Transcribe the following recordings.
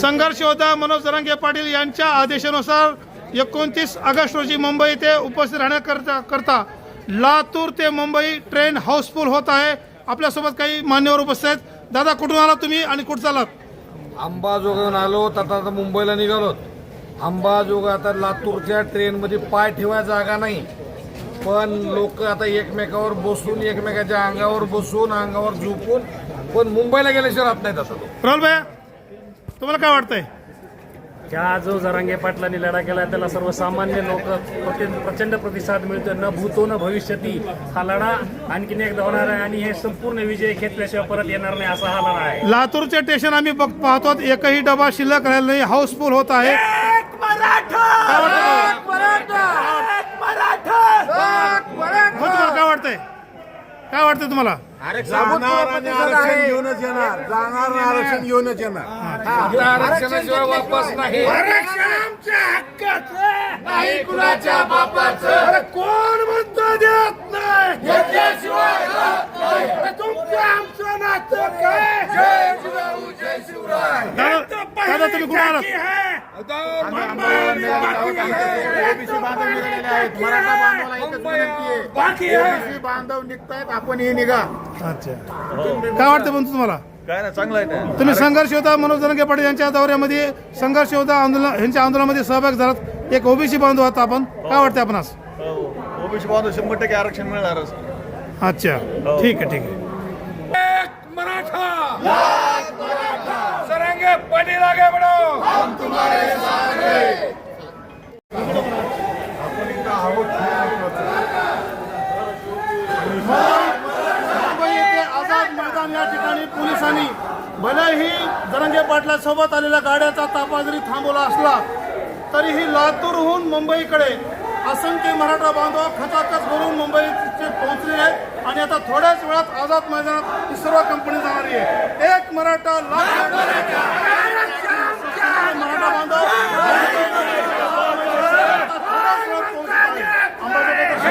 संघर्ष होता. मनोज जरांगे पाटील यांच्या आदेशानुसार एकोणतीस ऑगस्ट रोजी मुंबई येथे उपस्थित राहण्याकरता करता लातूर ते मुंबई ट्रेन हाऊसफुल होत आहे. आपल्यासोबत काही मान्यवर उपस्थित आहेत. दादा कुठून आला तुम्ही आणि कुठं चालात अंबाजोगाईहून आलो. तर आता मुंबईला निघालो अंबाजोगा आता लातूरच्या ट्रेनमध्ये पाय ठेवायला जागा नाही. पण लोक आता एकमेकावर बसून एकमेकाच्या अंगावर बसून अंगावर झोपून पण मुंबईला गेल्याशिवाय राहत आता लोक. राहुल भैया तुम्हाला काय वाटतंय? ज्या जो जरांगे पाटलांनी लढा केला त्याला सर्वसामान्य लोक प्रचंड प्रतिसाद मिळतो न भूतो न भविष्यती. हा लढा आणखीन एकदा होणार आहे आणि हे संपूर्ण विजय घेतल्याशिवाय परत येणार नाही असा हा लढा आहे. लातूरचे स्टेशन आम्ही बघ पाहतो. एकही डबा शिल्लक राहिला नाही. हाऊसफुल होत आहे. हो काय वाटतंय तुम्हाला? आरक्षण घेऊनच येणार. जाणार आरक्षण घेऊनच येणार. आता आरक्षणाशिवाय वापस नाही. नाही. कुणाच्या बापाचं. कोण म्हणतो देत नाही? घेतल्याशिवाय. अरे तुमचं आमचं नातं काय? जय जिजाऊ जय शिवराय. दादा तुम्ही कुठे आलात? ओबीसी बांधव निघालेले आहेत. मराठा बांधवाला एकच विनंती आहे. ओबीसी बांधव निघतायत. आपण हे निघा. अच्छा. काय वाटतं पण तुम्हाला? काय ना चांगलं आहे ना तुम्ही संघर्ष योद्धा मनोज जरंगे पाटील यांच्या दौऱ्यामध्ये संघर्ष योद्धा आंदोलन यांच्या आंदोलनामध्ये सहभाग झालात. एक ओबीसी बांधव आता आपण. काय वाटतं आपण आज? ओबीसी बांधव शंभर टक्के आरक्षण मिळणारच अच्छा. ठीक आहे ठीक आहे. सरंगे पाटील आगे बढो. मुंबई येथे आझाद मैदान या ठिकाणी पोलिसांनी भलेही धनंजय पाटलासोबत आलेल्या गाड्याचा ताफा जरी थांबवला असला तरीही लातूरहून मुंबईकडे असंख्य मराठा बांधव खचाखच भरून मुंबईचे पोहोचले आहेत. आणि आता थोड्याच वेळात आझाद मैदानात ही सर्व कंपनी जाणारी आहे. एक मराठा लाख मराठा बांधव आता थोड्याच वेळात पोहोचत आहे. अंबाजोगाई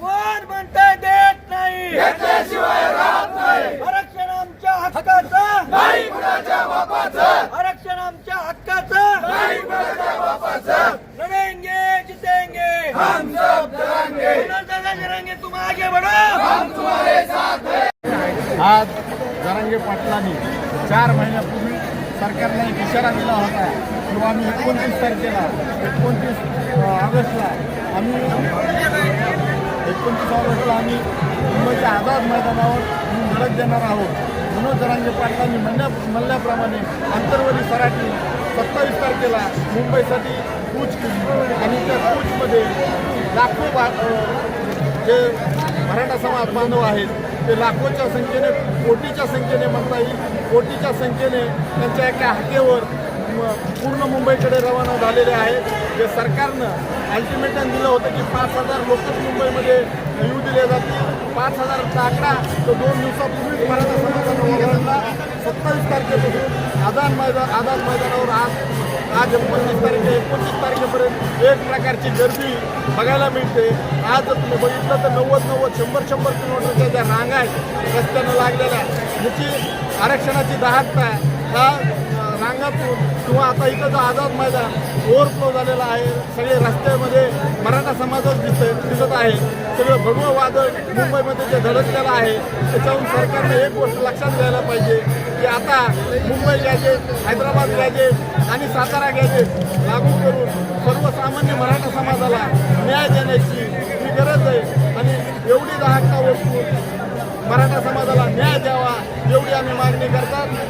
कोण म्हणते देत नाही आरक्षण आमच्या हक्काचं नाही कुणाच्या बापाचं आरक्षण आमच्या हक्काचं. नाही कुणाच्या बापाचं. लढेंगे जितेंगे. हम सब लढेंगे लढेंगे तुम आगे बढ़ो. हम तुम्हारे साथ आज जरांगे पाटलांनी चार महिन्यापूर्वी सरकारने एक इशारा दिला होता किंवा आम्ही एकोणतीस तारखेला एकोणतीस ऑगस्टला आम्ही एकोणतीस ऑगस्टला आम्ही मुंबईच्या आझाद मैदानावर लढत देणार आहोत. मनोज जरांगे पाटलांनी म्हणण्या म्हणल्याप्रमाणे आंतरवली सराठी सत्तावीस तारखेला मुंबईसाठी कूच केली. आणि त्या कूचमध्ये लाखो बा जे मराठा समाज बांधव आहेत ते लाखोच्या संख्येने कोटीच्या संख्येने म्हणता येईल कोटीच्या संख्येने त्यांच्या एका हाकेवर पूर्ण मुंबईकडे रवाना झालेले आहेत. जे सरकारनं अल्टिमेटम दिलं होतं की पाच हजार लोकच मुंबईमध्ये येऊ दिले जातील. पाच हजारचा आकडा तो दोन दिवसापूर्वीच मराठा समाजानं वगळला. सत्तावीस तारखेपासून आझाद मैदान आझाद मैदानावर आज आज एकोणतीस तारीख एकोणतीस तारखेपर्यंत एक प्रकारची गर्दी बघायला मिळते. आज तुम्ही बघितलं तर नव्वद नव्वद शंभर शंभर किलोमीटरच्या ज्या रांगा आहेत रस्त्यानं लागलेल्या ह्याची आरक्षणाची दाहकता हा रांगातून किंवा आता इकडचं आझाद मैदान ओव्हरफ्लो झालेला आहे. सगळे रस्त्यामध्ये मराठा समाजच दिसत दिसत आहे. सगळं भगवं वादळ मुंबईमध्ये जे धडकलेलं आहे त्याच्याहून सरकारने एक गोष्ट लक्षात घ्यायला पाहिजे की आता मुंबई गॅजेट हैदराबाद गॅजेट आणि सातारा गॅजेट लागू करून सर्वसामान्य मराठा समाजाला न्याय देण्याची ही गरज आहे. आणि एवढी दाहकता वस्तू मराठा समाजाला न्याय द्यावा एवढी आम्ही मागणी करतात.